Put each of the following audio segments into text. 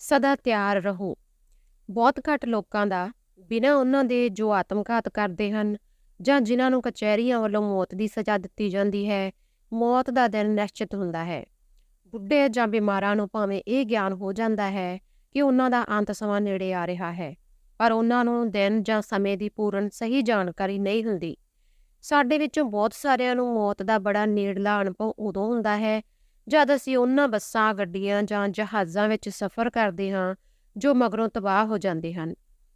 ਸਦਾ ਤਿਆਰ ਰਹੋ। ਬਹੁਤ ਘੱਟ ਲੋਕਾਂ ਦਾ ਬਿਨਾਂ ਉਹਨਾਂ ਦੇ ਜੋ ਆਤਮਘਾਤ ਕਰਦੇ ਹਨ ਜਾਂ ਜਿਨ੍ਹਾਂ ਨੂੰ ਕਚਹਿਰੀਆਂ ਵੱਲੋਂ ਮੌਤ ਦੀ ਸਜ਼ਾ ਦਿੱਤੀ ਜਾਂਦੀ ਹੈ, ਮੌਤ ਦਾ ਦਿਨ ਨਿਸ਼ਚਿਤ ਹੁੰਦਾ ਹੈ। ਬੁੱਢੇ ਜਾਂ ਬਿਮਾਰਾਂ ਨੂੰ ਭਾਵੇਂ ਇਹ ਗਿਆਨ ਹੋ ਜਾਂਦਾ ਹੈ ਕਿ ਉਹਨਾਂ ਦਾ ਅੰਤ ਸਮਾਂ ਨੇੜੇ ਆ ਰਿਹਾ ਹੈ, ਪਰ ਉਹਨਾਂ ਨੂੰ ਦਿਨ ਜਾਂ ਸਮੇਂ ਦੀ ਪੂਰਨ ਸਹੀ ਜਾਣਕਾਰੀ ਨਹੀਂ ਹੁੰਦੀ। ਸਾਡੇ ਵਿੱਚੋਂ ਬਹੁਤ ਸਾਰਿਆਂ ਨੂੰ ਮੌਤ ਦਾ ਬੜਾ ਨੇੜਲਾ ਅਨੁਭਵ ਉਦੋਂ ਹੁੰਦਾ ਹੈ ਜਦ ਅਸੀਂ ਉਹਨਾਂ ਬੱਸਾਂ, ਗੱਡੀਆਂ ਜਾਂ ਜਹਾਜ਼ਾਂ ਵਿੱਚ ਸਫ਼ਰ ਕਰਦੇ ਹਾਂ, ਜੋ ਮਗਰੋਂ ਤਬਾਹ ਹੋ ਜਾਂਦੇ ਹਨ।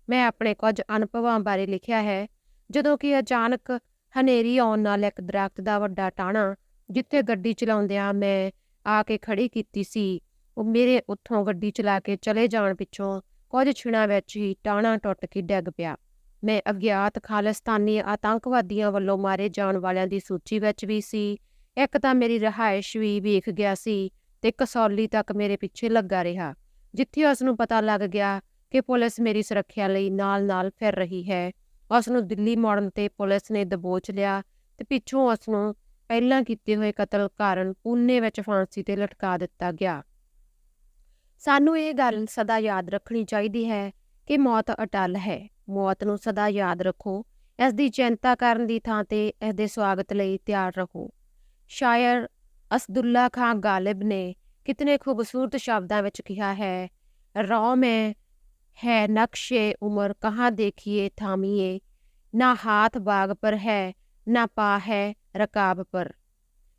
ਮੈਂ ਆਪਣੇ ਕੁਝ ਅਨੁਭਵਾਂ ਬਾਰੇ ਲਿਖਿਆ ਹੈ, ਜਦੋਂ ਕਿ ਅਚਾਨਕ ਹਨੇਰੀ ਆਉਣ ਨਾਲ ਇੱਕ ਦਰਖਤ ਦਾ ਵੱਡਾ ਟਾਣਾ, ਜਿੱਥੇ ਗੱਡੀ ਚਲਾਉਂਦਿਆਂ ਮੈਂ ਆ ਕੇ ਖੜੀ ਕੀਤੀ ਸੀ, ਉਹ ਮੇਰੇ ਉੱਥੋਂ ਗੱਡੀ ਚਲਾ ਕੇ ਚਲੇ ਜਾਣ ਪਿੱਛੋਂ ਕੁਝ ਛਿਣਾਂ ਵਿੱਚ ਹੀ ਟਾਣਾ ਟੁੱਟ ਕੇ ਡਿੱਗ ਪਿਆ। ਮੈਂ ਅਗਿਆਤ ਖਾਲਿਸਤਾਨੀ ਆਤੰਕਵਾਦੀਆਂ ਵੱਲੋਂ ਮਾਰੇ ਜਾਣ ਵਾਲਿਆਂ ਦੀ ਸੂਚੀ ਵਿੱਚ ਵੀ ਸੀ ਇੱਕ ਤਾਂ ਮੇਰੀ ਰਿਹਾਇਸ਼ ਵੀ ਵੇਖ ਗਿਆ ਸੀ ਤੇ ਕਸੌਲੀ ਤੱਕ ਮੇਰੇ ਪਿੱਛੇ ਲੱਗਾ ਰਿਹਾ, ਜਿੱਥੇ ਉਸ ਨੂੰ ਪਤਾ ਲੱਗ ਗਿਆ ਕਿ ਪੁਲਿਸ ਮੇਰੀ ਸੁਰੱਖਿਆ ਲਈ ਨਾਲ-ਨਾਲ ਫਿਰ ਰਹੀ ਹੈ। ਉਸ ਨੂੰ ਦਿੱਲੀ ਮੋੜਨ ਤੇ ਪੁਲਿਸ ਨੇ ਦਬੋਚ ਲਿਆ ਤੇ ਪਿੱਛੋਂ ਉਸ ਨੂੰ ਪਹਿਲਾਂ ਕੀਤੇ ਹੋਏ ਕਤਲ ਕਾਰਨ ਪੂਨੇ ਵਿੱਚ ਫਾਂਸੀ ਤੇ ਲਟਕਾ ਦਿੱਤਾ ਗਿਆ। ਸਾਨੂੰ ਇਹ ਗੱਲ ਸਦਾ ਯਾਦ ਰੱਖਣੀ ਚਾਹੀਦੀ ਹੈ ਕਿ ਮੌਤ ਅਟਲ ਹੈ। ਮੌਤ ਨੂੰ ਸਦਾ ਯਾਦ ਰੱਖੋ ਇਸ ਦੀ ਚਿੰਤਾ ਕਰਨ ਦੀ ਥਾਂ ਤੇ ਇਸ ਦੇ ਸਵਾਗਤ ਲਈ ਤਿਆਰ ਰਹੋ। ਸ਼ਾਇਰ ਅਸਦੁੱਲਾ ਖਾਨ ਗਾਲਿਬ ਨੇ ਕਿਤਨੇ ਖੂਬਸੂਰਤ ਸ਼ਬਦਾਂ ਵਿੱਚ ਕਿਹਾ ਹੈ, ਰੌ ਮੈਂ ਹੈ ਨਕਸ਼ੇ ਉਮਰ ਕਹਾ ਦੇਖੀਏ ਥਾਮੀਏ, ਨਾ ਹਾਥ ਬਾਗ ਪਰ ਹੈ, ਨਾ ਪਾ ਹੈ ਰਕਾਬ ਪਰ।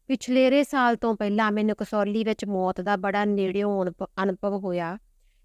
ਪਿਛਲੇ ਪਿਛਲੇਰੇ ਸਾਲ ਤੋਂ ਪਹਿਲਾਂ ਮੈਨੂੰ ਕਸੌਲੀ ਵਿੱਚ ਮੌਤ ਦਾ ਬੜਾ ਨੇੜਿਓਂ ਅਨੁਭਵ ਹੋਇਆ।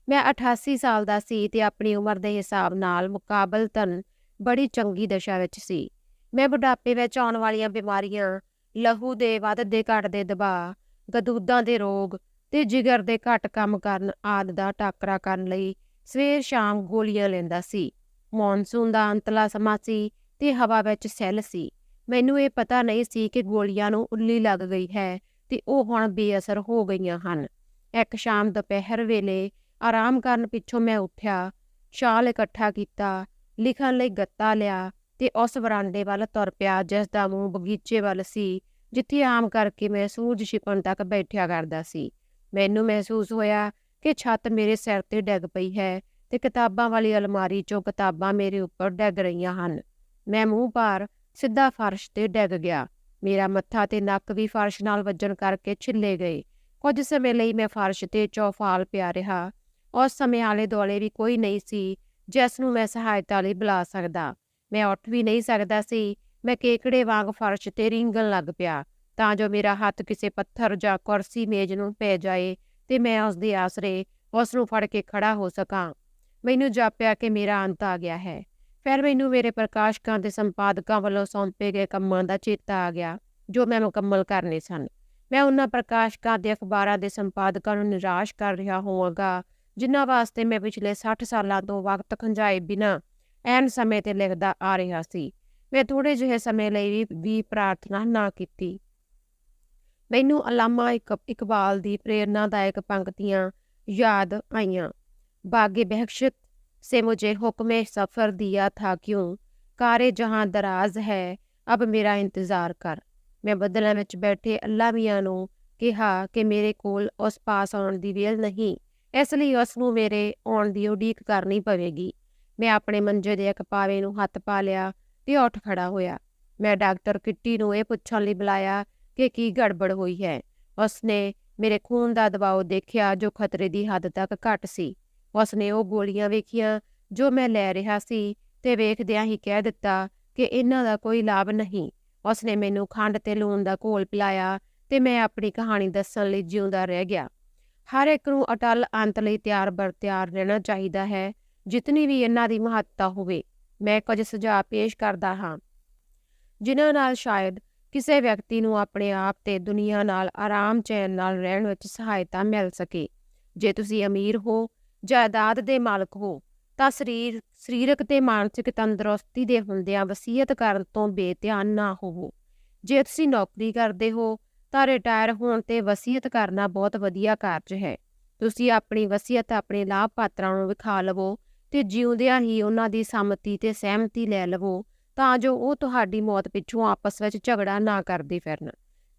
ਮੈਂ 88 ਸਾਲ ਦਾ ਸੀ ਤੇ ਆਪਣੀ ਉਮਰ ਦੇ ਹਿਸਾਬ ਨਾਲ ਮੁਕਾਬਲਤਨ ਬੜੀ ਚੰਗੀ ਦਸ਼ਾ ਵਿੱਚ ਸੀ। ਮੈਂ ਬੁਢਾਪੇ ਵਿੱਚ ਆਉਣ ਵਾਲੀਆਂ ਬਿਮਾਰੀਆਂ ਲਹੂ ਦੇ ਵੱਧਦੇ ਘਟਦੇ ਦਬਾਅ, ਗਦੂਦਾਂ ਦੇ ਰੋਗ ਤੇ ਜਿਗਰ ਦੇ ਘੱਟ ਕੰਮ ਕਰਨ ਆਦਿ ਦਾ ਟਾਕਰਾ ਕਰਨ ਲਈ ਸਵੇਰ ਸ਼ਾਮ ਗੋਲੀਆਂ ਲੈਂਦਾ ਸੀ। ਮੌਨਸੂਨ ਦਾ ਅੰਤਲਾ ਸਮਾਂ ਸੀ ਤੇ ਹਵਾ ਵਿੱਚ ਸੈੱਲ ਸੀ। ਮੈਨੂੰ ਇਹ ਪਤਾ ਨਹੀਂ ਸੀ ਕਿ ਗੋਲੀਆਂ ਨੂੰ ਉੱਲੀ ਲੱਗ ਗਈ ਹੈ ਤੇ ਉਹ ਹੁਣ ਬੇਅਸਰ ਹੋ ਗਈਆਂ ਹਨ। ਇੱਕ ਸ਼ਾਮ ਦੁਪਹਿਰ ਵੇਲੇ ਆਰਾਮ ਕਰਨ ਪਿੱਛੋਂ ਮੈਂ ਉੱਠਿਆ, ਸ਼ਾਲ ਇਕੱਠਾ ਕੀਤਾ, ਲਿਖਣ ਲਈ ਗੱਤਾ ਲਿਆ ਤੇ ਉਸ ਵਰਾਂਡੇ ਵੱਲ ਤੁਰ ਪਿਆ, ਜਿਸ ਦਾ ਮੂੰਹ ਬਗੀਚੇ ਵੱਲ ਸੀ, ਜਿੱਥੇ ਆਮ ਕਰਕੇ ਮੈਂ ਸੂਰਜ ਛਿਪਣ ਤੱਕ ਬੈਠਿਆ ਕਰਦਾ ਸੀ। ਮੈਨੂੰ ਮਹਿਸੂਸ ਹੋਇਆ ਕਿ ਛੱਤ ਮੇਰੇ ਸਿਰ ਤੇ ਡਿੱਗ ਪਈ ਹੈ ਤੇ ਕਿਤਾਬਾਂ ਵਾਲੀ ਅਲਮਾਰੀ 'ਚੋਂ ਕਿਤਾਬਾਂ ਮੇਰੇ ਉੱਪਰ ਡਿੱਗ ਰਹੀਆਂ ਹਨ। ਮੈਂ ਮੂੰਹ ਭਾਰ ਸਿੱਧਾ ਫਰਸ਼ ਤੇ ਡਿੱਗ ਗਿਆ। ਮੇਰਾ ਮੱਥਾ ਤੇ ਨੱਕ ਵੀ ਫਰਸ਼ ਨਾਲ ਵੱਜਣ ਕਰਕੇ ਛਿੱਲੇ ਗਏ। ਕੁਝ ਸਮੇਂ ਲਈ ਮੈਂ ਫਰਸ਼ ਤੇ ਚੌਫਾਲ ਪਿਆ ਰਿਹਾ। ਉਸ ਸਮੇਂ ਆਲੇ ਦੁਆਲੇ ਵੀ ਕੋਈ ਨਹੀਂ ਸੀ, ਜਿਸ ਨੂੰ ਮੈਂ ਸਹਾਇਤਾ ਲਈ ਬੁਲਾ ਸਕਦਾ। ਮੈਂ ਉੱਠ ਵੀ ਨਹੀਂ ਸਕਦਾ ਸੀ। ਮੈਂ ਕੇਕੜੇ ਵਾਂਗ ਫਰਸ਼ ਤੇ ਰਿੰਗਣ ਲੱਗ ਪਿਆ। ਤਾਂ ਜੋ ਮੇਰਾ ਹੱਥ ਕਿਸੇ ਪੱਥਰ ਜਾਂ ਕੁਰਸੀ ਮੇਜ਼ ਨੂੰ ਪੈ ਜਾਏ ਤੇ ਮੈਂ ਉਸ ਦੇ ਆਸਰੇ ਉਸ ਨੂੰ ਫੜ ਕੇ ਖੜਾ ਹੋ ਸਕਾਂ। ਮੈਨੂੰ ਜਾਪਿਆ ਕਿ ਮੇਰਾ ਅੰਤ ਆ ਗਿਆ ਹੈ। ਫਿਰ ਮੈਨੂੰ ਮੇਰੇ ਪ੍ਰਕਾਸ਼ਕਾਂ ਤੇ ਸੰਪਾਦਕਾਂ ਵੱਲੋਂ ਸੌਂਪੇ ਗਏ ਕੰਮਾਂ ਦਾ ਚੇਤਾ ਆ ਗਿਆ, ਜੋ ਮੈਂ ਮੁਕੰਮਲ ਕਰਨੇ ਸਨ। ਮੈਂ ਉਹਨਾਂ ਪ੍ਰਕਾਸ਼ਕਾਂ ਦੇ ਅਖਬਾਰਾਂ ਦੇ ਸੰਪਾਦਕਾਂ ਨੂੰ ਨਿਰਾਸ਼ ਕਰ ਰਿਹਾ ਹੋਵਾਂਗਾ, ਜਿਨ੍ਹਾਂ ਵਾਸਤੇ ਮੈਂ ਪਿਛਲੇ 60 ਸਾਲਾਂ ਤੋਂ ਵਕਤ ਖੰਜਾਏ ਬਿਨਾਂ ਐਨ ਸਮੇਂ ਤੇ ਲਿਖਦਾ ਆ ਰਿਹਾ ਸੀ। ਮੈਂ ਥੋੜੇ ਜਿਹੇ ਸਮੇਂ ਲਈ ਵੀ ਪ੍ਰਾਰਥਨਾ ਨਾ ਕੀਤੀ। ਮੈਨੂੰ ਅਲਾਮਾ ਇਕਬਾਲ ਦੀ ਪ੍ਰੇਰਣਾਦਾਇਕ ਪੰਕਤੀਆਂ ਯਾਦ ਆਈਆਂ। ਬਾਗੇ ਬਹਿਸ਼ਤ ਸੇ ਮੁਝੇ ਹੁਕਮੇ ਸਫਰ ਦਿਆ ਥਾ ਕਿਉਂ? ਕਾਰੇ ਜਹਾਂ ਦਰਾਜ਼ ਹੈ, ਅਬ ਮੇਰਾ ਇੰਤਜ਼ਾਰ ਕਰ। ਮੈਂ ਬਦਲਾਂ ਵਿੱਚ ਬੈਠੇ ਅੱਲਾ ਮੀਆਂ ਨੂੰ ਕਿਹਾ ਕਿ ਮੇਰੇ ਕੋਲ ਉਸ ਪਾਸ ਆਉਣ ਦੀ ਵੇਲ ਨਹੀਂ। ਇਸ ਲਈ ਉਸ ਨੂੰ ਮੇਰੇ ਆਉਣ ਦੀ ਉਡੀਕ ਕਰਨੀ ਪਵੇਗੀ। ਮੈਂ ਆਪਣੇ ਮੰਜੇ ਦੇ ਇੱਕ ਪਾਵੇ ਨੂੰ ਹੱਥ ਪਾ ਲਿਆ ਤੇ ਉੱਠ ਖੜਾ ਹੋਇਆ। ਮੈਂ ਡਾਕਟਰ ਕਿੱਟੀ ਨੂੰ ਇਹ ਪੁੱਛਣ ਲਈ ਬੁਲਾਇਆ ਕਿ ਕੀ ਗੜਬੜ ਹੋਈ ਹੈ। ਉਸਨੇ ਮੇਰੇ ਖੂਨ ਦਾ ਦਬਾਅ ਦੇਖਿਆ ਜੋ ਖਤਰੇ ਦੀ ਹੱਦ ਤੱਕ ਘੱਟ ਸੀ। ਉਸਨੇ ਉਹ ਗੋਲੀਆਂ ਵੇਖੀਆਂ ਜੋ ਮੈਂ ਲੈ ਰਿਹਾ ਸੀ ਤੇ ਵੇਖਦਿਆਂ ਹੀ ਕਹਿ ਦਿੱਤਾ ਕਿ ਇਹਨਾਂ ਦਾ ਕੋਈ ਲਾਭ ਨਹੀਂ। ਉਸਨੇ ਮੈਨੂੰ ਖੰਡ ਤੇ ਲੂਣ ਦਾ ਘੋਲ ਪਿਲਾਇਆ ਤੇ ਮੈਂ ਆਪਣੀ ਕਹਾਣੀ ਦੱਸਣ ਲਈ ਜਿਉਂਦਾ ਰਹਿ ਗਿਆ। ਹਰ ਇੱਕ ਨੂੰ ਅਟਲ ਅੰਤ ਲਈ ਤਿਆਰ ਬਰ ਤਿਆਰ ਰਹਿਣਾ ਚਾਹੀਦਾ ਹੈ। ਜਿਤਨੀ ਵੀ ਇਹਨਾਂ ਦੀ ਮਹੱਤਤਾ ਹੋਵੇ, ਮੈਂ ਕੁਝ ਸੁਝਾਅ ਪੇਸ਼ ਕਰਦਾ ਹਾਂ। ਜਿਨ੍ਹਾਂ ਨਾਲ ਸ਼ਾਇਦ ਕਿਸੇ ਵਿਅਕਤੀ ਨੂੰ ਆਪਣੇ ਆਪ ਤੇ ਦੁਨੀਆ ਨਾਲ ਆਰਾਮ ਚੈਨ ਨਾਲ ਰਹਿਣ ਵਿੱਚ ਸਹਾਇਤਾ ਮਿਲ ਸਕੇ। ਜੇ ਤੁਸੀਂ ਅਮੀਰ ਹੋ, ਜਾਇਦਾਦ ਦੇ ਮਾਲਕ ਹੋ, ਤਾਂ ਸਰੀਰ, ਸਰੀਰਕ ਤੇ ਮਾਨਸਿਕ ਤੰਦਰੁਸਤੀ ਦੇ ਹੁੰਦਿਆਂ ਵਸੀਅਤ ਕਰਨ ਤੋਂ ਬੇਧਿਆਨ ਨਾ ਹੋਵੋ। ਜੇ ਤੁਸੀਂ ਨੌਕਰੀ ਕਰਦੇ ਹੋ, ਤਾਂ ਰਿਟਾਇਰ ਹੋਣ ਤੇ ਵਸੀਅਤ ਕਰਨਾ ਬਹੁਤ ਵਧੀਆ ਕਾਰਜ ਹੈ। ਤੁਸੀਂ ਆਪਣੀ ਵਸੀਅਤ ਆਪਣੇ ਲਾਭਪਾਤਰਾਂ ਨੂੰ ਵਿਖਾ ਲਵੋ ਤੇ ਜਿਉਂਦਿਆਂ ਹੀ ਉਹਨਾਂ ਦੀ ਸੰਮਤੀ ਤੇ ਸਹਿਮਤੀ ਲੈ ਲਵੋ, ਤਾਂ ਜੋ ਉਹ ਤੁਹਾਡੀ ਮੌਤ ਪਿੱਛੋਂ ਆਪਸ ਵਿੱਚ ਝਗੜਾ ਨਾ ਕਰਦੇ ਫਿਰਨ।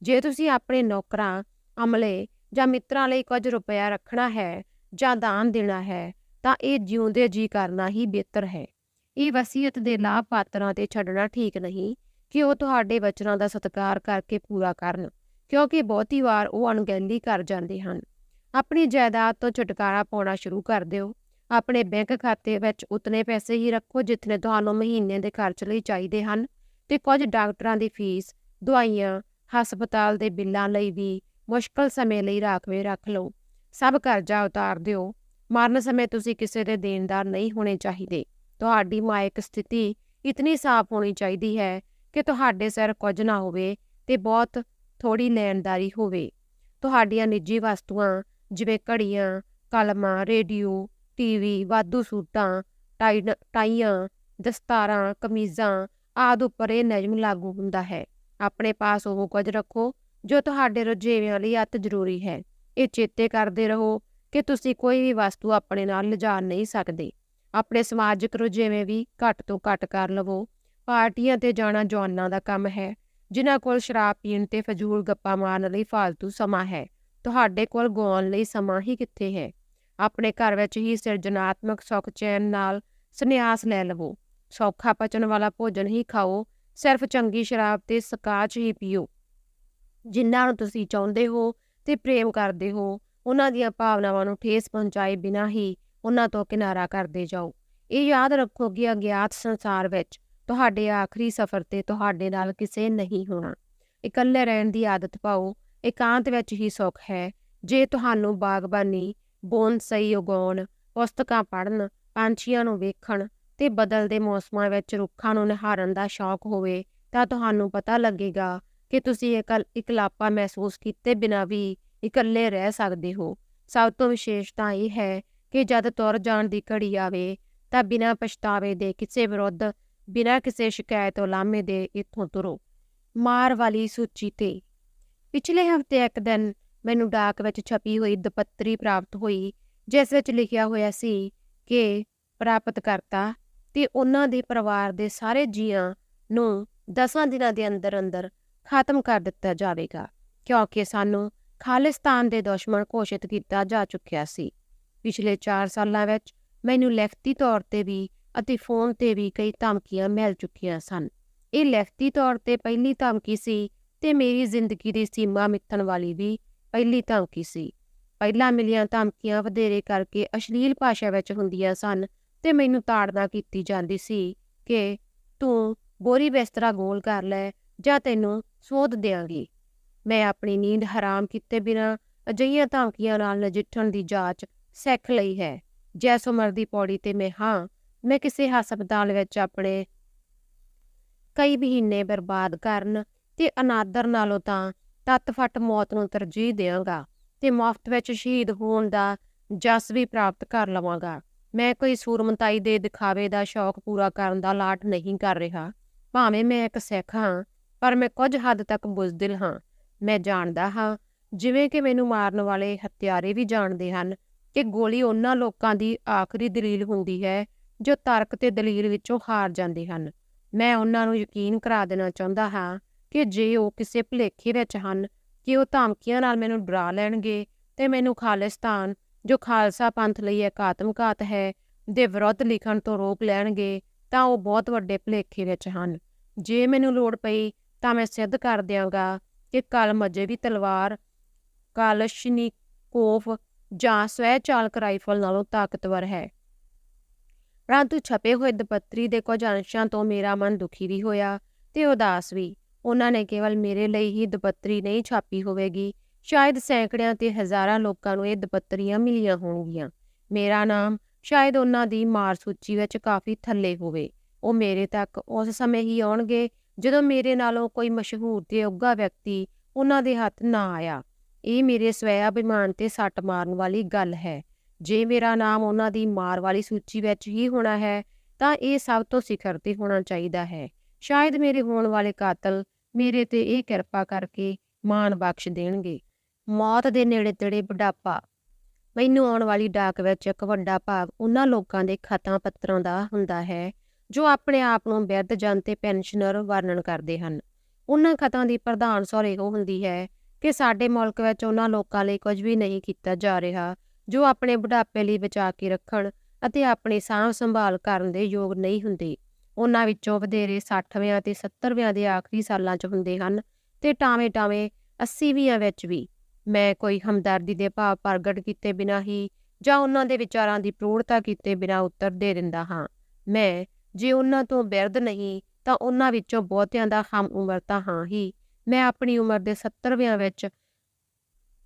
ਜੇ ਤੁਸੀਂ ਆਪਣੇ ਨੌਕਰਾਂ, ਅਮਲੇ ਜਾਂ ਮਿੱਤਰਾਂ ਲਈ ਕੁਝ ਰੁਪਇਆ ਰੱਖਣਾ ਹੈ ਜਾਂ ਦਾਨ ਦੇਣਾ ਹੈ, ਤਾਂ ਇਹ ਜਿਉਂਦੇ ਜੀ ਕਰਨਾ ਹੀ ਬਿਹਤਰ ਹੈ। ਇਹ ਵਸੀਅਤ ਦੇ ਲਾਭ ਪਾਤਰਾਂ ਤੇ ਛੱਡਣਾ ਠੀਕ ਨਹੀਂ ਕਿ ਉਹ ਤੁਹਾਡੇ ਵਚਨਾਂ ਦਾ ਸਤਿਕਾਰ ਕਰਕੇ ਪੂਰਾ ਕਰਨ, ਕਿਉਂਕਿ ਬਹੁਤੀ ਵਾਰ ਉਹ ਅਣਗਹਿਲੀ ਕਰ ਜਾਂਦੇ ਹਨ। ਆਪਣੀ ਜਾਇਦਾਦ ਤੋਂ ਛੁਟਕਾਰਾ ਪਾਉਣਾ ਸ਼ੁਰੂ ਕਰ ਦਿਓ। ਆਪਣੇ ਬੈਂਕ ਖਾਤੇ ਵਿੱਚ ਉਤਨੇ ਪੈਸੇ ਹੀ ਰੱਖੋ ਜਿਤਨੇ ਤੁਹਾਨੂੰ ਮਹੀਨੇ ਦੇ ਖਰਚ ਲਈ ਚਾਹੀਦੇ ਹਨ ਤੇ ਕੁਝ ਡਾਕਟਰਾਂ ਦੀ ਫੀਸ, ਦਵਾਈਆਂ, ਹਸਪਤਾਲ ਦੇ ਬਿੱਲਾਂ ਲਈ ਵੀ ਮੁਸ਼ਕਲ ਸਮੇਂ ਲਈ ਰਾਖਵੇਂ ਰੱਖ ਲਓ। ਸਭ ਕਰਜ਼ਾ ਉਤਾਰ ਦਿਓ। ਮਰਨ ਸਮੇਂ ਤੁਸੀਂ ਕਿਸੇ ਦੇ ਦੇਣਦਾਰ ਨਹੀਂ ਹੋਣੇ ਚਾਹੀਦੇ। ਤੁਹਾਡੀ ਮਾਇਕ ਸਥਿਤੀ ਇਤਨੀ ਸਾਫ਼ ਹੋਣੀ ਚਾਹੀਦੀ ਹੈ ਕਿ ਤੁਹਾਡੇ ਸਿਰ ਕੁਝ ਨਾ ਹੋਵੇ ਤੇ ਬਹੁਤ ਥੋੜੀ ਲੈਣਦਾਰੀ ਹੋਵੇ। ਤੁਹਾਡੀਆਂ ਨਿੱਜੀ ਵਸਤੂਆਂ ਜਿਵੇਂ ਘੜੀਆਂ, ਕਲਮਾਂ, ਰੇਡੀਓ ਟੀਵੀ, ਵਾਧੂ ਸੂਟਾਂ ਟਾਈ ਟਾਈਆਂ, ਦਸਤਾਰਾਂ, ਕਮੀਜ਼ਾਂ, ਆਦਿ ਉੱਪਰ ਇਹ ਨਿਯਮ ਲਾਗੂ ਹੁੰਦਾ ਹੈ। ਆਪਣੇ ਪਾਸ ਉਹ ਕੁਝ ਰੱਖੋ ਜੋ ਤੁਹਾਡੇ ਰੁਝੇਵਿਆਂ ਲਈ ਅਤ ਜ਼ਰੂਰੀ ਹੈ। ਇਹ ਚੇਤੇ ਕਰਦੇ ਰਹੋ ਕਿ ਤੁਸੀਂ ਕੋਈ ਵੀ ਵਸਤੂ ਆਪਣੇ ਨਾਲ ਲਿਜਾ ਨਹੀਂ ਸਕਦੇ। ਆਪਣੇ ਸਮਾਜਿਕ ਰੁਝੇਵੇਂ ਵੀ ਘੱਟ ਤੋਂ ਘੱਟ ਕਰ ਲਵੋ। ਪਾਰਟੀਆਂ ਤੇ ਜਾਣਾ ਜਵਾਨਾਂ ਦਾ ਕੰਮ ਹੈ। ਜਿਨ੍ਹਾਂ ਕੋਲ ਸ਼ਰਾਬ ਪੀਣ ਤੇ ਫਜ਼ੂਲ ਗੱਪਾਂ ਮਾਰਨ ਲਈ ਫालतू ਸਮਾਂ ਹੈ। ਤੁਹਾਡੇ ਕੋਲ ਗਾਉਣ ਲਈ ਸਮਾਂ ਹੀ ਕਿੱਥੇ ਹੈ? ਆਪਣੇ ਘਰ ਵਿੱਚ ਹੀ ਸਿਰਜਣਾਤਮਕ ਸੁੱਖ ਚੈਨ ਨਾਲ ਸੰਨਿਆਸ ਲੈ ਲਵੋ। ਸੌਖਾ ਪਚਣ ਵਾਲਾ ਭੋਜਨ ਹੀ ਖਾਓ, ਸਿਰਫ ਚੰਗੀ ਸ਼ਰਾਬ ਤੇ ਸਕਾਚ ਹੀ ਪੀਓ। ਜਿਨ੍ਹਾਂ ਨੂੰ ਤੁਸੀਂ ਚਾਹੁੰਦੇ ਹੋ ਤੇ ਪ੍ਰੇਮ ਕਰਦੇ ਹੋ, ਉਹਨਾਂ ਦੀਆਂ ਭਾਵਨਾਵਾਂ ਨੂੰ ਠੇਸ ਪਹੁੰਚਾਏ ਬਿਨਾਂ ਹੀ ਉਹਨਾਂ ਤੋਂ ਕਿਨਾਰਾ ਕਰਦੇ ਜਾਓ। ਇਹ ਯਾਦ ਰੱਖੋ ਕਿ ਅਗਿਆਤ ਸੰਸਾਰ ਵਿੱਚ ਤੁਹਾਡੇ ਆਖਰੀ ਸਫ਼ਰ ਤੇ ਤੁਹਾਡੇ ਨਾਲ ਕਿਸੇ ਨਹੀਂ ਹੋਣਾ। ਇਕੱਲੇ ਰਹਿਣ ਦੀ ਆਦਤ ਪਾਓ, ਇਕਾਂਤ ਵਿੱਚ ਹੀ ਸੁੱਖ ਹੈ। ਜੇ ਤੁਹਾਨੂੰ ਬਾਗਬਾਨੀ ਬੋਨਸਈ ਉਗਾਉਣ, ਪੁਸਤਕਾਂ ਪੜ੍ਹਨ, ਪੰਛੀਆਂ ਨੂੰ ਵੇਖਣ ਤੇ ਬਦਲਦੇ ਮੌਸਮਾਂ ਵਿੱਚ ਰੁੱਖਾਂ ਨੂੰ ਨਿਹਾਰਨ ਦਾ ਸ਼ੌਕ ਹੋਵੇ ਤਾਂ ਤੁਹਾਨੂੰ ਪਤਾ ਲੱਗੇਗਾ ਕਿ ਤੁਸੀਂ ਇਕੱਲ, ਇਕਲਾਪਾ ਮਹਿਸੂਸ ਕੀਤੇ ਬਿਨਾਂ ਵੀ ਇਕੱਲੇ ਰਹਿ ਸਕਦੇ ਹੋ। ਸਭ ਤੋਂ ਵਿਸ਼ੇਸ਼ ਤਾਂ ਇਹ ਹੈ ਕਿ ਜਦ ਤੁਰ ਜਾਣ ਦੀ ਘੜੀ ਆਵੇ ਤਾਂ ਬਿਨਾਂ ਪਛਤਾਵੇ ਦੇ ਕਿਸੇ ਵਿਰੁੱਧ, ਬਿਨਾਂ ਕਿਸੇ ਸ਼ਿਕਾਇਤ ਉਲਾਮੇ ਦੇ ਇੱਥੋਂ ਤੁਰੋ। ਮਾਰ ਵਾਲੀ ਸੂਚੀ ਤੇ। ਪਿਛਲੇ ਹਫ਼ਤੇ ਇੱਕ ਦਿਨ ਮੈਨੂੰ ਡਾਕ ਵਿੱਚ ਛਪੀ ਹੋਈ ਦਪੱਤਰੀ ਪ੍ਰਾਪਤ ਹੋਈ, ਜਿਸ ਵਿੱਚ ਲਿਖਿਆ ਹੋਇਆ ਸੀ ਕਿ ਪ੍ਰਾਪਤਕਰਤਾ ਤੇ ਉਹਨਾਂ ਦੇ ਪਰਿਵਾਰ ਦੇ ਸਾਰੇ ਜੀਆਂ ਨੂੰ 10 ਦਿਨਾਂ ਦੇ ਅੰਦਰ ਅੰਦਰ ਖਤਮ ਕਰ ਦਿੱਤਾ ਜਾਵੇਗਾ, ਕਿਉਂਕਿ ਸਾਨੂੰ ਖਾਲਿਸਤਾਨ ਦੇ ਦੁਸ਼ਮਣ ਘੋਸ਼ਿਤ ਕੀਤਾ ਜਾ ਚੁੱਕਿਆ ਸੀ। ਪਿਛਲੇ 4 ਸਾਲਾਂ ਵਿੱਚ ਮੈਨੂੰ ਲਿਖਤੀ ਤੌਰ ਤੇ ਵੀ ਅਤੇ ਫੋਨ ਤੇ ਵੀ ਕਈ ਧਮਕੀਆਂ ਮਿਲ ਚੁੱਕੀਆਂ ਸਨ। ਇਹ ਲਿਖਤੀ ਤੌਰ ਤੇ ਪਹਿਲੀ ਧਮਕੀ ਸੀ ਤੇ ਮੇਰੀ ਜ਼ਿੰਦਗੀ ਦੀ ਸੀਮਾ ਮਿੱਥਣ ਵਾਲੀ ਵੀ ਪਹਿਲੀ ਧਮਕੀ ਸੀ। ਪਹਿਲਾਂ ਮਿਲੀਆਂ ਧਮਕੀਆਂ ਵਧੇਰੇ ਕਰਕੇ ਅਸ਼ਲੀਲ ਭਾਸ਼ਾ ਵਿੱਚ ਹੁੰਦੀਆਂ ਸਨ ਤੇ ਮੈਨੂੰ ਤਾੜਨਾ ਕੀਤੀ ਜਾਂਦੀ ਸੀ ਕਿ ਤੂੰ ਬੋਰੀ ਬਿਸਤਰਾ ਗੋਲ ਕਰ ਲੈ ਜਾਂ ਤੈਨੂੰ ਸੋਧ ਦਿਆਂਗੀ। ਮੈਂ ਆਪਣੀ ਨੀਂਦ ਹਰਾਮ ਕੀਤੇ ਬਿਨਾਂ ਅਜਿਹੀਆਂ ਧਮਕੀਆਂ ਨਾਲ ਨਜਿੱਠਣ ਦੀ ਜਾਂਚ ਸਿੱਖ ਲਈ ਹੈ। ਜੈਸ ਉਮਰ ਦੀ ਪੌੜੀ ਤੇ ਮੈਂ ਹਾਂ, ਮੈਂ ਕਿਸੇ ਹਸਪਤਾਲ ਵਿੱਚ ਆਪਣੇ ਕਈ ਮਹੀਨੇ ਬਰਬਾਦ ਕਰਨ ਤੇ ਅਨਾਦਰ ਨਾਲੋਂ ਤਾਂ ਤੱਤ-ਫੱਟ ਮੌਤ ਨੂੰ ਤਰਜੀਹ ਦੇਵਾਂਗਾ ਤੇ ਮੁਫਤ ਵਿੱਚ ਸ਼ਹੀਦ ਹੋਣ ਦਾ ਜਸ ਵੀ ਪ੍ਰਾਪਤ ਕਰ ਲਵਾਂਗਾ। ਮੈਂ ਕੋਈ ਸੂਰਮਤਾਈ ਦੇ ਦਿਖਾਵੇ ਦਾ ਸ਼ੌਕ ਪੂਰਾ ਕਰਨ ਦਾ ਲਾਟ ਨਹੀਂ ਕਰ ਰਿਹਾ। ਭਾਵੇਂ ਮੈਂ ਇੱਕ ਸਿੱਖ ਹਾਂ, ਪਰ ਮੈਂ ਕੁਝ ਹੱਦ ਤੱਕ ਬੁਜ਼ਦਿਲ ਹਾਂ। ਮੈਂ ਜਾਣਦਾ ਹਾਂ, ਜਿਵੇਂ ਕਿ ਮੈਨੂੰ ਮਾਰਨ ਵਾਲੇ ਹਥਿਆਰੇ ਵੀ ਜਾਣਦੇ ਹਨ ਕਿ ਗੋਲੀ ਉਹਨਾਂ ਲੋਕਾਂ ਦੀ ਆਖਰੀ ਦਲੀਲ ਹੁੰਦੀ ਹੈ, ਜੋ ਤਰਕ ਤੇ ਦਲੀਲ ਵਿੱਚੋਂ ਹਾਰ ਜਾਂਦੇ ਹਨ। ਮੈਂ ਉਹਨਾਂ ਨੂੰ ਯਕੀਨ ਕਰਾ ਦੇਣਾ ਚਾਹੁੰਦਾ ਹਾਂ ਕਿ ਜੇ ਉਹ ਕਿਸੇ ਭੁਲੇਖੇ ਵਿੱਚ ਹਨ ਕਿ ਉਹ ਧਮਕੀਆਂ ਨਾਲ ਮੈਨੂੰ ਡਰਾ ਲੈਣਗੇ ਤੇ ਮੈਨੂੰ ਖਾਲਿਸਤਾਨ, ਜੋ ਖਾਲਸਾ ਪੰਥ ਲਈ ਇੱਕ ਆਤਮਘਾਤ ਹੈ, ਦੇ ਵਿਰੁੱਧ ਲਿਖਣ ਤੋਂ ਰੋਕ ਲੈਣਗੇ, ਤਾਂ ਉਹ ਬਹੁਤ ਵੱਡੇ ਭੁਲੇਖੇ ਵਿੱਚ ਹਨ। ਜੇ ਮੈਨੂੰ ਲੋੜ ਪਈ ਤਾਂ ਮੈਂ ਸਿੱਧ ਕਰ ਦਿਆਂਗਾ ਕਿ ਕਲਮ ਅਜੇ ਵੀ ਤਲਵਾਰ ਕਾਲਸ਼ਨੀਕੋਫ ਜਾਂ ਸਵੈ ਚਾਲਕ ਰਾਈਫਲ ਨਾਲੋਂ ਤਾਕਤਵਰ ਹੈ। ਪਰੰਤੂ ਛਪੇ ਹੋਏ ਦਪੱਤਰੀ ਦੇ ਕੁਝ ਅੰਸ਼ਾਂ ਤੋਂ ਮੇਰਾ ਮਨ ਦੁਖੀ ਵੀ ਹੋਇਆ ਤੇ ਉਦਾਸ ਵੀ। ਉਹਨਾਂ ਨੇ ਕੇਵਲ ਮੇਰੇ ਲਈ ਹੀ ਦਪੱਤਰੀ ਨਹੀਂ ਛਾਪੀ ਹੋਵੇਗੀ। ਸ਼ਾਇਦ ਸੈਂਕੜਿਆਂ ਤੇ ਹਜ਼ਾਰਾਂ ਲੋਕਾਂ ਨੂੰ ਇਹ ਦਪੱਤਰੀਆਂ ਮਿਲੀਆਂ ਹੋਣਗੀਆਂ। ਮੇਰਾ ਨਾਮ ਸ਼ਾਇਦ ਉਹਨਾਂ ਦੀ ਮਾਰ ਸੂਚੀ ਵਿੱਚ ਕਾਫੀ ਥੱਲੇ ਹੋਵੇ। ਉਹ ਮੇਰੇ ਤੱਕ ਉਸ ਸਮੇਂ ਹੀ ਆਉਣਗੇ ਜਦੋਂ ਮੇਰੇ ਨਾਲੋਂ ਕੋਈ ਮਸ਼ਹੂਰ ਤੇ ਉੱਘਾ ਵਿਅਕਤੀ ਉਹਨਾਂ ਦੇ ਹੱਥ ਨਾ ਆਇਆ। ਇਹ ਮੇਰੇ ਸਵੈ ਅਭਿਮਾਨ ਤੇ ਸੱਟ ਮਾਰਨ ਵਾਲੀ ਗੱਲ ਹੈ। ਜੇ ਮੇਰਾ ਨਾਮ ਉਹਨਾਂ ਦੀ ਮਾਰ ਵਾਲੀ ਸੂਚੀ ਵਿੱਚ ਹੀ ਹੋਣਾ ਹੈ, ਤਾਂ ਇਹ ਸਭ ਤੋਂ ਸਿਖਰ ਤੇ ਹੋਣਾ ਚਾਹੀਦਾ ਹੈ। ਸ਼ਾਇਦ ਮੇਰੇ ਹੋਣ ਵਾਲੇ ਕਾਤਲ ਮੇਰੇ ਤੇ ਇਹ ਕਿਰਪਾ ਕਰਕੇ ਮਾਣ ਬਖਸ਼ ਦੇਣਗੇ। ਮੌਤ ਦੇ ਨੇੜੇ ਤੇੜੇ ਬੁਢਾਪਾ। ਮੈਨੂੰ ਆਉਣ ਵਾਲੀ ਡਾਕ ਵਿੱਚ ਇੱਕ ਵੱਡਾ ਭਾਗ ਉਹਨਾਂ ਲੋਕਾਂ ਦੇ ਖਤਾਂ ਪੱਤਰਾਂ ਦਾ ਹੁੰਦਾ ਹੈ, ਜੋ ਆਪਣੇ ਆਪ ਨੂੰ ਬਿਰਧ ਜਨ ਤੇ ਪੈਨਸ਼ਨਰ ਵਰਣਨ ਕਰਦੇ ਹਨ। ਉਹਨਾਂ ਖਤਾਂ ਦੀ ਪ੍ਰਧਾਨ ਸੌਰ ਇਹੋ ਹੁੰਦੀ ਹੈ ਕਿ ਸਾਡੇ ਮੁਲਕ ਵਿੱਚ ਉਹਨਾਂ ਲੋਕਾਂ ਲਈ ਕੁਝ ਵੀ ਨਹੀਂ ਕੀਤਾ ਜਾ ਰਿਹਾ, ਜੋ ਆਪਣੇ ਬੁਢਾਪੇ ਲਈ ਬਚਾ ਕੇ ਰੱਖਣ ਅਤੇ ਆਪਣੀ ਸਾਂਭ ਸੰਭਾਲ ਕਰਨ ਦੇ ਯੋਗ ਨਹੀਂ ਹੁੰਦੇ। ਉਹਨਾਂ ਵਿੱਚੋਂ ਵਧੇਰੇ 60ਵਿਆਂ ਤੇ 70ਵਿਆਂ ਦੇ ਆਖਰੀ ਸਾਲਾਂ 'ਚ ਹੁੰਦੇ ਹਨ ਤੇ ਟਾਵੇਂ-ਟਾਵੇਂ 80ਵਿਆਂ ਵਿੱਚ ਵੀ। ਮੈਂ ਕੋਈ ਹਮਦਰਦੀ ਦੇ ਭਾਵ ਪ੍ਰਗਟ ਕੀਤੇ ਬਿਨਾਂ ਹੀ ਜਾਂ ਉਹਨਾਂ ਦੇ ਵਿਚਾਰਾਂ ਦੀ ਪ੍ਰੋੜਤਾ ਕੀਤੇ ਬਿਨਾਂ ਉੱਤਰ ਦੇ ਦਿੰਦਾ ਹਾਂ। ਮੈਂ ਜੇ ਉਹਨਾਂ ਤੋਂ ਬਿਰਧ ਨਹੀਂ ਤਾਂ ਉਹਨਾਂ ਵਿੱਚੋਂ ਬਹੁਤਿਆਂ ਦਾ ਹਮ ਉਮਰ ਤਾਂ ਹਾਂ ਹੀ। ਮੈਂ ਆਪਣੀ ਉਮਰ ਦੇ 70ਵਿਆਂ ਵਿੱਚ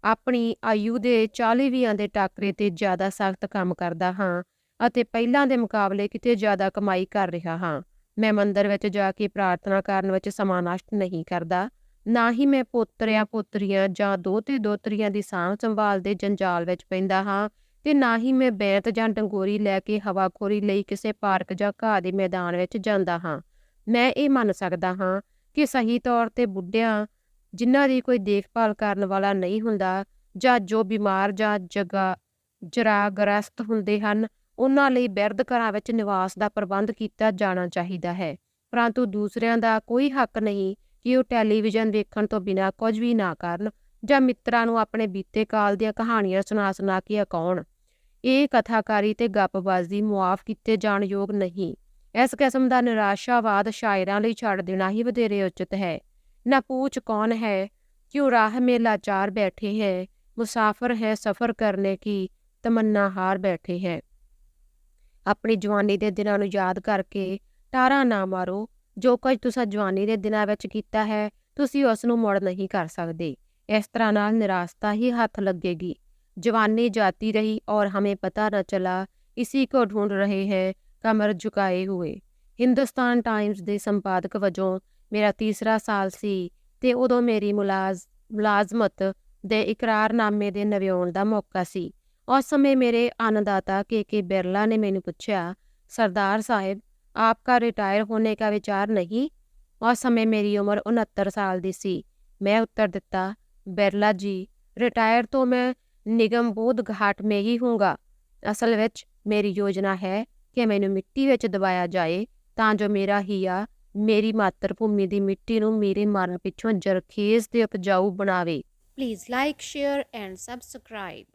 ਆਪਣੀ ਆਯੂ ਦੇ 40ਵਿਆਂ ਦੇ ਟਾਕਰੇ ਤੇ ਜ਼ਿਆਦਾ ਸਖਤ ਕੰਮ ਕਰਦਾ ਹਾਂ। ਅਤੇ ਪਹਿਲਾਂ ਦੇ ਮੁਕਾਬਲੇ ਕਿਤੇ ਜ਼ਿਆਦਾ ਕਮਾਈ ਕਰ ਰਿਹਾ ਹਾਂ। ਮੈਂ ਮੰਦਰ ਵਿੱਚ ਜਾ ਕੇ ਪ੍ਰਾਰਥਨਾ ਕਰਨ ਵਿੱਚ ਸਮਾਂ ਨਸ਼ਟ ਨਹੀਂ ਕਰਦਾ। ਨਾ ਹੀ ਮੈਂ ਪੋਤਰਿਆਂ, ਪੋਤਰੀਆਂ ਜਾਂ ਦੋਤੇ ਦੋਤਰੀਆਂ ਦੀ ਸਾਂਭ ਸੰਭਾਲ ਦੇ ਜੰਜਾਲ ਵਿੱਚ ਪੈਂਦਾ ਹਾਂ ਤੇ ਨਾ ਹੀ ਮੈਂ ਬੈਂਤ ਜਾਂ ਡੰਗੋਰੀ ਲੈ ਕੇ ਹਵਾਖੋਰੀ ਲਈ ਕਿਸੇ ਪਾਰਕ ਜਾਂ ਘਾਹ ਦੇ ਮੈਦਾਨ ਵਿੱਚ ਜਾਂਦਾ ਹਾਂ। ਮੈਂ ਇਹ ਮੰਨ ਸਕਦਾ ਹਾਂ ਕਿ ਸਹੀ ਤੌਰ ਤੇ ਬੁੱਢਿਆਂ ਜਿਨ੍ਹਾਂ ਦੀ ਕੋਈ ਦੇਖਭਾਲ ਕਰਨ ਵਾਲਾ ਨਹੀਂ ਹੁੰਦਾ ਜਾਂ ਜੋ ਬਿਮਾਰ ਜਾਂ ਜਗਾ, ਜਰਾਗ੍ਰਸਤ ਹੁੰਦੇ ਹਨ ਉਹਨਾਂ ਲਈ ਬਿਰਧ ਘਰਾਂ ਵਿੱਚ ਨਿਵਾਸ ਦਾ ਪ੍ਰਬੰਧ ਕੀਤਾ ਜਾਣਾ ਚਾਹੀਦਾ ਹੈ। ਪਰੰਤੂ ਦੂਸਰਿਆਂ ਦਾ ਕੋਈ ਹੱਕ ਨਹੀਂ ਕਿ ਉਹ ਟੈਲੀਵਿਜ਼ਨ ਵੇਖਣ ਤੋਂ ਬਿਨਾਂ ਕੁਝ ਵੀ ਨਾ ਕਰਨ ਜਾਂ ਮਿੱਤਰਾਂ ਨੂੰ ਆਪਣੇ ਬੀਤੇ ਕਾਲ ਦੀਆਂ ਕਹਾਣੀਆਂ ਸੁਣਾ-ਸੁਣਾ ਕੇ ਅਕਾਉਣ। ਇਹ ਕਥਾਕਾਰੀ ਤੇ ਗੱਪਬਾਜ਼ੀ ਮੁਆਫ ਕੀਤੇ ਜਾਣ ਯੋਗ ਨਹੀਂ। ਇਸ ਕਿਸਮ ਦਾ ਨਿਰਾਸ਼ਾਵਾਦ ਸ਼ਾਇਰਾਂ ਲਈ ਛੱਡ ਦੇਣਾ ਹੀ ਵਧੇਰੇ ਉਚਿਤ ਹੈ। ਨਾ ਪੂਛ ਕੌਣ ਹੈ ਕਿ ਉਹ ਰਾਹ ਮੇ ਲਾਚਾਰ ਬੈਠੇ ਹੈ, ਮੁਸਾਫਰ ਹੈ ਸਫ਼ਰ ਕਰਨੇ ਕੀ, ਤਮੰਨਾ ਹਾਰ ਬੈਠੇ ਹੈ। ਆਪਣੀ ਜਵਾਨੀ ਦੇ ਦਿਨਾਂ ਨੂੰ ਯਾਦ ਕਰਕੇ ਟਾਰਾ ਨਾ ਮਾਰੋ ਜੋ ਕੁਝ ਤੁਸੀਂ ਜਵਾਨੀ ਦੇ ਦਿਨਾਂ ਵਿੱਚ ਕੀਤਾ ਹੈ ਤੁਸੀਂ ਉਸ ਨੂੰ ਮੁੜ ਨਹੀਂ ਕਰ ਸਕਦੇ ਇਸ ਤਰ੍ਹਾਂ ਨਾਲ ਨਿਰਾਸ਼ਤਾ ਹੀ ਹੱਥ ਲੱਗੇਗੀ जवानी जाती रही और हमें पता न चला इसी को ढूंढ रहे हैं ਕਮਰ ਝੁਕਾਏ ਹੋਏ ਹਿੰਦੁਸਤਾਨ ਟਾਈਮਜ਼ ਦੇ ਸੰਪਾਦਕ ਵਜੋਂ ਮੇਰਾ ਤੀਸਰਾ ਸਾਲ ਸੀ ਤੇ ਉਦੋਂ ਮੇਰੀ ਮੁਲਾਜ਼ ਮੁਲਾਜ਼ਮਤ ਦੇ ਇਕਰਾਰਨਾਮੇ ਦੇ ਨਵਿਆਉਣ ਦਾ ਮੌਕਾ ਸੀ ਉਸ ਸਮੇਂ ਮੇਰੇ अन्नदाता के के बिरला ने मैंने पूछा सरदार साहब आपका रिटायर होने का विचार नहीं ਉਸ ਸਮੇਂ ਮੇਰੀ ਉਮਰ 69 ਸਾਲ ਦੀ ਸੀ ਮੈਂ ਉੱਤਰ ਦਿੱਤਾ ਬਿਰਲਾ ਜੀ ਰਿਟਾਇਰ ਤੋਂ ਮੈਂ ਨਿਗਮ ਬੋਧ ਘਾਟ ਮੇ ਹੀ ਹੂੰਗਾ ਅਸਲ ਵਿੱਚ ਮੇਰੀ ਯੋਜਨਾ ਹੈ ਕਿ ਮੈਨੂੰ ਮਿੱਟੀ ਵਿੱਚ ਦਬਾਇਆ ਜਾਏ ਤਾਂ ਜੋ ਮੇਰਾ ਹੀਆ ਮੇਰੀ ਮਾਤਰ ਭੂਮੀ ਦੀ ਮਿੱਟੀ ਨੂੰ ਮੇਰੇ ਮਰਨ ਪਿੱਛੋਂ ਜਰਖੇਜ਼ ਤੇ ਉਪਜਾਊ ਬਣਾਵੇ Please like, share, and subscribe.